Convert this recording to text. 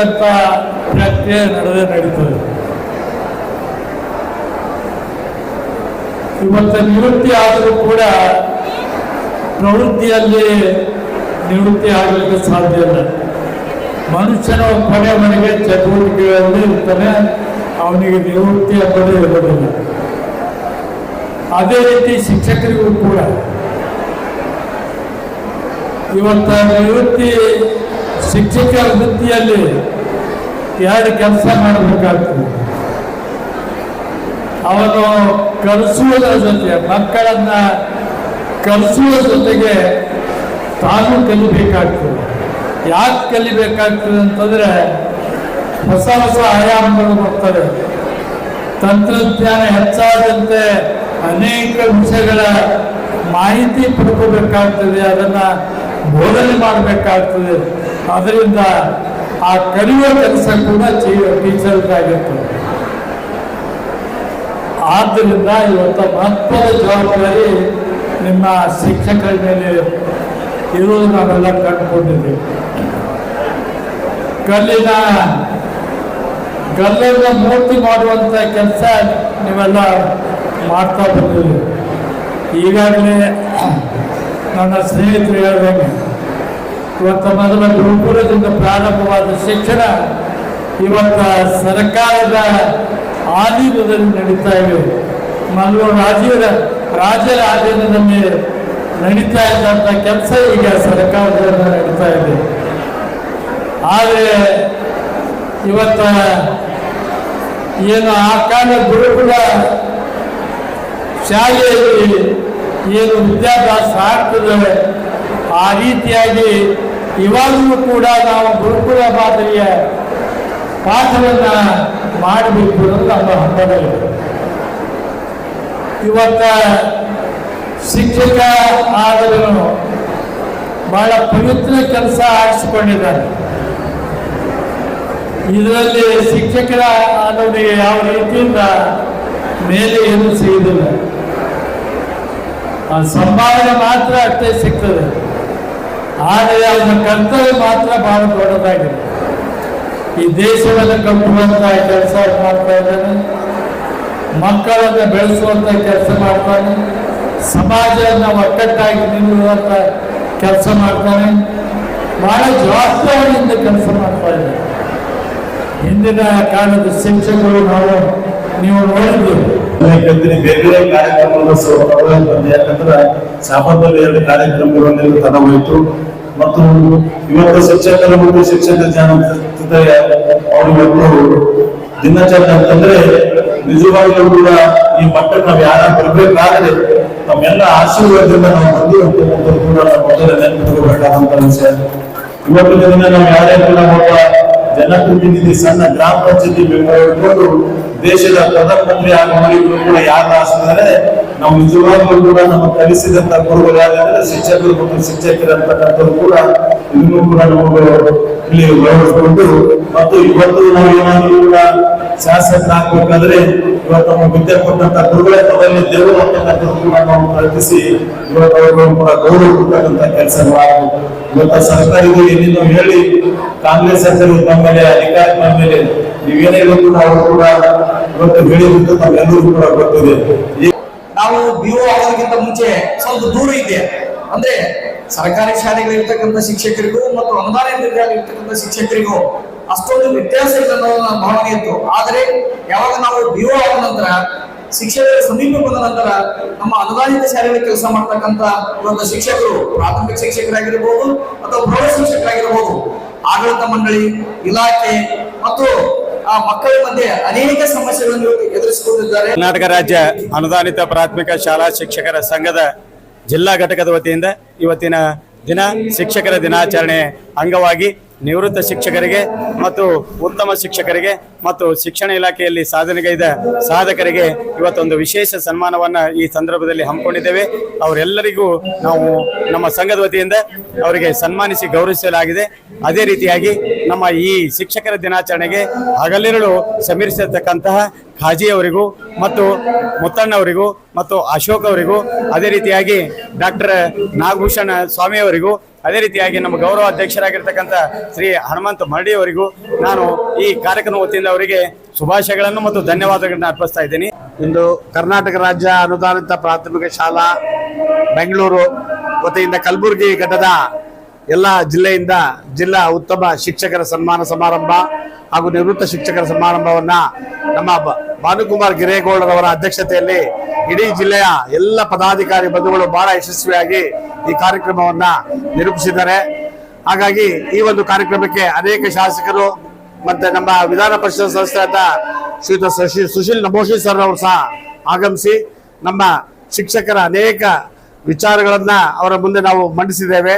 ಹೊಂದತಕ್ಕಂಥ ಪ್ರಕ್ರಿಯೆ ನಡೆದೇ ನಡೀತದೆ. ಇವತ್ತು ನಿವೃತ್ತಿ ಆದರೂ ಕೂಡ ಪ್ರವೃತ್ತಿಯಲ್ಲಿ ನಿವೃತ್ತಿ ಆಗಲಿಕ್ಕೆ ಸಾಧ್ಯ ಇಲ್ಲ. ಮನುಷ್ಯನ ಕೊನೆವರೆಗೆ ಚಟುವಟಿಕೆಗಳಲ್ಲಿ ಇರ್ತಾನೆ, ಅವನಿಗೆ ನಿವೃತ್ತಿ ಅನ್ನೋದು ಇರೋದಿಲ್ಲ. ಅದೇ ರೀತಿ ಶಿಕ್ಷಕರಿಗೂ ಕೂಡ. ಇವತ್ತ ನಿವೃತ್ತಿ ಶಿಕ್ಷಕ ವೃತ್ತಿಯಲ್ಲಿ ಎರಡು ಕೆಲಸ ಮಾಡಬೇಕಾಗ್ತದೆ. ಅವನು ಕಲಿಸುವುದರ ಜೊತೆ, ಮಕ್ಕಳನ್ನ ಕಲಿಸುವ ಜೊತೆಗೆ ತಾನು ಕಲಿಬೇಕಾಗ್ತದೆ. ಯಾಕೆ ಕಲಿಬೇಕಾಗ್ತದೆ ಅಂತಂದ್ರೆ ಹೊಸ ಹೊಸ ಆಯಾಮಗಳು ಬರ್ತವೆ. ತಂತ್ರಜ್ಞಾನ ಹೆಚ್ಚಾದಂತೆ ಅನೇಕ ವಿಷಯಗಳ ಮಾಹಿತಿ ಪಡ್ಕೋಬೇಕಾಗ್ತದೆ, ಅದನ್ನ ಬೋಧನೆ ಮಾಡಬೇಕಾಗ್ತದೆ. ಅದರಿಂದ ಆ ಕಲಿಯುವ ಕೆಲಸ ಕೂಡ ಟೀಚರ್ಗಾಗಿರ್ತದೆ ಆದ್ದರಿಂದ ಇವತ್ತು ಮಹತ್ವದ ಜವಾಬ್ದಾರಿ ನಿಮ್ಮ ಶಿಕ್ಷಕರ ಮೇಲೆ ಇರುವುದು ನಾವೆಲ್ಲ ಕಂಡುಕೊಂಡಿದ್ದೀವಿ. ಕಲ್ಲಿನ ಕಲ್ಲಿನ ಮೂರ್ತಿ ಮಾಡುವಂಥ ಕೆಲಸ ನೀವೆಲ್ಲ ಮಾಡ್ತಾ ಬಂದಿದ್ದೀವಿ ಈಗಾಗಲೇ ನನ್ನ ಸ್ನೇಹಿತರು ಹೇಳಿದಂಗೆ ಇವತ್ತು ಮೊದಲ ಗುರುಕುಲದಿಂದ ಪ್ರಾರಂಭವಾದ ಶಿಕ್ಷಣ ಇವತ್ತು ಸರ್ಕಾರದ ಆಧೀನದಲ್ಲಿ ನಡೀತಾ ಇವೆ ಮಲ್ವ ರಾಜ್ಯದ ರಾಜ್ಯದ ಮೇಲೆ ನಡೀತಾ ಇದ್ದಂಥ ಕೆಲಸ ಈಗ ಸರ್ಕಾರದಿಂದ ನಡೀತಾ ಇದೆ. ಆದರೆ ಇವತ್ತ ಏನು ಆ ಕಾಲ ಗುರುಕುಲ ಶಾಲೆಯಲ್ಲಿ ಏನು ವಿದ್ಯಾಭ್ಯಾಸ ಆಗ್ತದೆ, ಆ ರೀತಿಯಾಗಿ ಇವಾಗಲೂ ಕೂಡ ನಾವು ಗುರುಕುಲ ಮಾದರಿಯ ಪಾಠವನ್ನ ಮಾಡಬೇಕು ಅಂತ ನಮ್ಮ ಹಂತದಲ್ಲಿ ಇವತ್ತ ಶಿಕ್ಷಕ ಆದರೂ ಬಹಳ ಪವಿತ್ರ ಕೆಲಸ ಆಡಿಸಿಕೊಂಡಿದ್ದಾರೆ ಇದರಲ್ಲಿ ಶಿಕ್ಷಕರ ಆದವರಿಗೆ ಯಾವ ರೀತಿಯಿಂದ ಮೇಲೆ ಏನು ಸಿಗುವುದಿಲ್ಲ. ಸಂಭಾವನೆ ಮಾತ್ರ ಅಷ್ಟೇ ಸಿಗ್ತದೆ. ಆದರೆ ಅವನ ಕರ್ತವ್ಯ ಮಾತ್ರ ಬಹಳ ದೊಡ್ಡದಾಗಿದೆ. ಈ ದೇಶವನ್ನು ಕಟ್ಟುವಂತ ಕೆಲಸ ಮಾಡ್ತಾ ಇದ್ದಾನೆ. ಮಕ್ಕಳನ್ನು ಬೆಳೆಸುವಂತ ಕೆಲಸ ಮಾಡ್ತಾನೆ. ಸಮಾಜವನ್ನು ಒಕ್ಕಟ್ಟಾಗಿ ನಿಲ್ಲುವಂತ ಕೆಲಸ ಮಾಡ್ತಾನೆ. ಬಹಳ ಜವಾಬ್ದಾರಿಯಿಂದ ಕೆಲಸ ಮಾಡ್ತಾ ಇದ್ದಾನೆ. ಹಿಂದಿನ ಕಾಲದ ಶಿಕ್ಷಕರು ನಾವು, ನೀವು ನೋಡಿದ್ದೀವಿ ಯಾಕಂದ್ರೆ ಬೇರೆ ಬೇರೆ ಕಾರ್ಯಕ್ರಮಗಳ ಬಂದೆ, ಯಾಕಂದ್ರೆ ಸಾಮಾನ್ಯದಲ್ಲಿ ಎರಡು ಕಾರ್ಯಕ್ರಮಗಳನ್ನೆಲ್ಲ ತಡ ಹೋಯಿತು. ಮತ್ತು ಇವತ್ತು ಶಿಕ್ಷಕರ ಮತ್ತು ಶಿಕ್ಷಕ ಜನ ಅವರು ಇವತ್ತು ದಿನಚರ್ಯ ಅಂತಂದ್ರೆ ನಿಜವಾಗ್ಲೂ ಕೂಡ ಈ ಮಟ್ಟಕ್ಕೆ ನಾವು ಯಾರ ಬರ್ಬೇಕಾದ್ರೆ ನಮ್ಮೆಲ್ಲ ಆಶೀರ್ವಾದದಿಂದ ನಾವು ಅಂತ ಕೂಡ ನಾವು ಮೊದಲ ನೆನಪಿಟ್ಕೋಬೇಕಾದಂತ ವಿಷಯ ಇವತ್ತಿನ ದಿನ ನಾವು ಯಾರೇ ಕೂಡ ಒಬ್ಬ ಜನಪ್ರತಿನಿಧಿ, ಸಣ್ಣ ಗ್ರಾಮ ಪಂಚಾಯತಿ ಮೆಂಬರ್ ಇಟ್ಕೊಂಡು ದೇಶದ ಪ್ರಧಾನಮಂತ್ರಿ ಆಗುವವರೆಗೂ ಕೂಡ ಯಾರು ಆಸಿದ್ದಾರೆ ನಾವು ನಿಜವಾಗ್ಲೂ ಕೂಡ ನಮ್ಮ ಕಲಿಸಿದಂತ ಗುರುಗಳು ಯಾರಂದ್ರೆ ಶಿಕ್ಷಕರು ಮತ್ತು ಶಿಕ್ಷಕರಂತಕ್ಕಂಥವ್ರು ಕೂಡ ಇನ್ನೂ ಕೂಡ ನಮಗೆ ಇಲ್ಲಿ ಗೌರವಿಸಿಕೊಂಡು ಮತ್ತು ಇವತ್ತು ನಾವು ಏನಾದ್ರು ಕೂಡ ಶಾಸಕರಾಗಬೇಕಾದ್ರೆ ಇವತ್ತು ನಮ್ಮ ವಿದ್ಯೆ ಕೊಟ್ಟಂತ ಗುರುಗಳೇ ಅದರಲ್ಲಿ ದೇವರು ಅಂತಕ್ಕಂಥದ್ದು ಕೂಡ ನಾವು ಕಲ್ಪಿಸಿ ಇವತ್ತು ಅವರುಗಳು ಕೂಡ ಗೌರವ ಕೊಡ್ತಕ್ಕಂಥ ಕೆಲಸ ಮಾಡಬೇಕು. ಇವತ್ತು ಸರ್ಕಾರಗಳು ಏನೇನು ಹೇಳಿ ಕಾಂಗ್ರೆಸ್ ಸರ್ಕಾರ ತಮ್ಮ ಮೇಲೆ ಅಧಿಕಾರ ಬಂದ ಮೇಲೆ ನೀವೇನೇ ಇವತ್ತು ನಾವು ಕೂಡ ಇವತ್ತು ನಮ್ಗೆಲ್ಲರಿಗೂ ಕೂಡ ಗೊತ್ತಿದೆ. ನಾವು ಬಿಒ ಆಗೋದಕ್ಕಿಂತ ಮುಂಚೆ ಸ್ವಲ್ಪ ದೂರ ಇದೆ. ಅಂದ್ರೆ ಸರ್ಕಾರಿ ಶಾಲೆಗಳಿರ್ತಕ್ಕಂಥ ಶಿಕ್ಷಕರಿಗೂ ಮತ್ತು ಅನುದಾನ ಇರ್ತಕ್ಕಂಥ ಶಿಕ್ಷಕರಿಗೂ ಅಷ್ಟೊಂದು ವ್ಯತ್ಯಾಸ ಇಲ್ಲ ಅನ್ನೋ ನನ್ನ ಭಾವನೆ ಇತ್ತು. ಆದರೆ ಯಾವಾಗ ನಾವು ಬಿಒ ಆದ ನಂತರ, ಶಿಕ್ಷಕರ ಸಮೀಪ ಬಂದ ನಂತರ ನಮ್ಮ ಅನುದಾನಿತ ಶಾಲೆಗಳಲ್ಲಿ ಕೆಲಸ ಮಾಡ್ತಕ್ಕಂಥ ಒಂದು ಶಿಕ್ಷಕರು, ಪ್ರಾಥಮಿಕ ಶಿಕ್ಷಕರಾಗಿರ್ಬೋದು ಅಥವಾ ಪ್ರೌಢ ಶಿಕ್ಷಕರಾಗಿರ್ಬೋದು, ಆಡಳಿತ ಮಂಡಳಿ, ಇಲಾಖೆ ಮತ್ತು ಆ ಮಕ್ಕಳ ಮಧ್ಯೆ ಅನೇಕ ಸಮಸ್ಯೆಗಳನ್ನು ಎದುರಿಸಿಕೊಂಡಿದ್ದಾರೆ. ಕರ್ನಾಟಕ ರಾಜ್ಯ ಅನುದಾನಿತ ಪ್ರಾಥಮಿಕ ಶಾಲಾ ಶಿಕ್ಷಕರ ಸಂಘದ ಜಿಲ್ಲಾ ಘಟಕದ ವತಿಯಿಂದ ಇವತ್ತಿನ ದಿನ ಶಿಕ್ಷಕರ ದಿನಾಚರಣೆ ಅಂಗವಾಗಿ ನಿವೃತ್ತ ಶಿಕ್ಷಕರಿಗೆ ಮತ್ತು ಉತ್ತಮ ಶಿಕ್ಷಕರಿಗೆ ಮತ್ತು ಶಿಕ್ಷಣ ಇಲಾಖೆಯಲ್ಲಿ ಸಾಧನೆಗೈದ ಸಾಧಕರಿಗೆ ಇವತ್ತೊಂದು ವಿಶೇಷ ಸನ್ಮಾನವನ್ನು ಈ ಸಂದರ್ಭದಲ್ಲಿ ಹಮ್ಮಿಕೊಂಡಿದ್ದೇವೆ. ಅವರೆಲ್ಲರಿಗೂ ನಾವು ನಮ್ಮ ಸಂಘದ ವತಿಯಿಂದ ಅವರಿಗೆ ಸನ್ಮಾನಿಸಿ ಗೌರವಿಸಲಾಗಿದೆ. ಅದೇ ರೀತಿಯಾಗಿ ನಮ್ಮ ಈ ಶಿಕ್ಷಕರ ದಿನಾಚರಣೆಗೆ ಹಗಲಿರುಳು ಸಮೀರಿಸಿರ್ತಕ್ಕಂತಹ ಖಾಜಿ ಅವರಿಗೂ ಮತ್ತು ಮುತ್ತಣ್ಣವರಿಗೂ ಮತ್ತು ಅಶೋಕ್ ಅವರಿಗೂ, ಅದೇ ರೀತಿಯಾಗಿ ಡಾಕ್ಟರ್ ನಾಗಭೂಷಣ ಸ್ವಾಮಿ ಅವರಿಗೂ ಅದೇ ರೀತಿಯಾಗಿ ನಮ್ಮ ಗೌರವ ಅಧ್ಯಕ್ಷರಾಗಿರ್ತಕ್ಕಂಥ ಶ್ರೀ ಹನುಮಂತ ಮರಡಿಯವರಿಗೂ ನಾನು ಈ ಕಾರ್ಯಕ್ರಮ ವತಿಯಿಂದ ಅವರಿಗೆ ಶುಭಾಶಯಗಳನ್ನು ಮತ್ತು ಧನ್ಯವಾದಗಳನ್ನು ಅರ್ಪಿಸ್ತಾ ಇದ್ದೀನಿ. ಇಂದು ಕರ್ನಾಟಕ ರಾಜ್ಯ ಅನುದಾನಿತ ಪ್ರಾಥಮಿಕ ಶಾಲಾ ಬೆಂಗಳೂರು ವತಿಯಿಂದ ಕಲಬುರಗಿ ಘಟ್ಟದ ಎಲ್ಲ ಜಿಲ್ಲೆಯಿಂದ ಜಿಲ್ಲಾ ಉತ್ತಮ ಶಿಕ್ಷಕರ ಸನ್ಮಾನ ಸಮಾರಂಭ ಹಾಗೂ ನಿವೃತ್ತ ಶಿಕ್ಷಕರ ಸಮಾರಂಭವನ್ನು ನಮ್ಮ ಭಾನುಕುಮಾರ್ ಗಿರೇಗೌಡರವರ ಅಧ್ಯಕ್ಷತೆಯಲ್ಲಿ ಇಡೀ ಜಿಲ್ಲೆಯ ಎಲ್ಲ ಪದಾಧಿಕಾರಿ ಬಂಧುಗಳು ಬಹಳ ಯಶಸ್ವಿಯಾಗಿ ಈ ಕಾರ್ಯಕ್ರಮವನ್ನ ನಿರೂಪಿಸಿದ್ದಾರೆ. ಹಾಗಾಗಿ ಈ ಒಂದು ಕಾರ್ಯಕ್ರಮಕ್ಕೆ ಅನೇಕ ಶಾಸಕರು ಮತ್ತೆ ನಮ್ಮ ವಿಧಾನ ಪರಿಷತ್ ಸದಸ್ಯರಾದ ಶ್ರೀಯುತ ಸುಶೀಲ್ ನಮೋಶಿ ಸರ್ ಅವರು ಸಹ ಆಗಮಿಸಿ ನಮ್ಮ ಶಿಕ್ಷಕರ ಅನೇಕ ವಿಚಾರಗಳನ್ನ ಅವರ ಮುಂದೆ ನಾವು ಮಂಡಿಸಿದ್ದೇವೆ.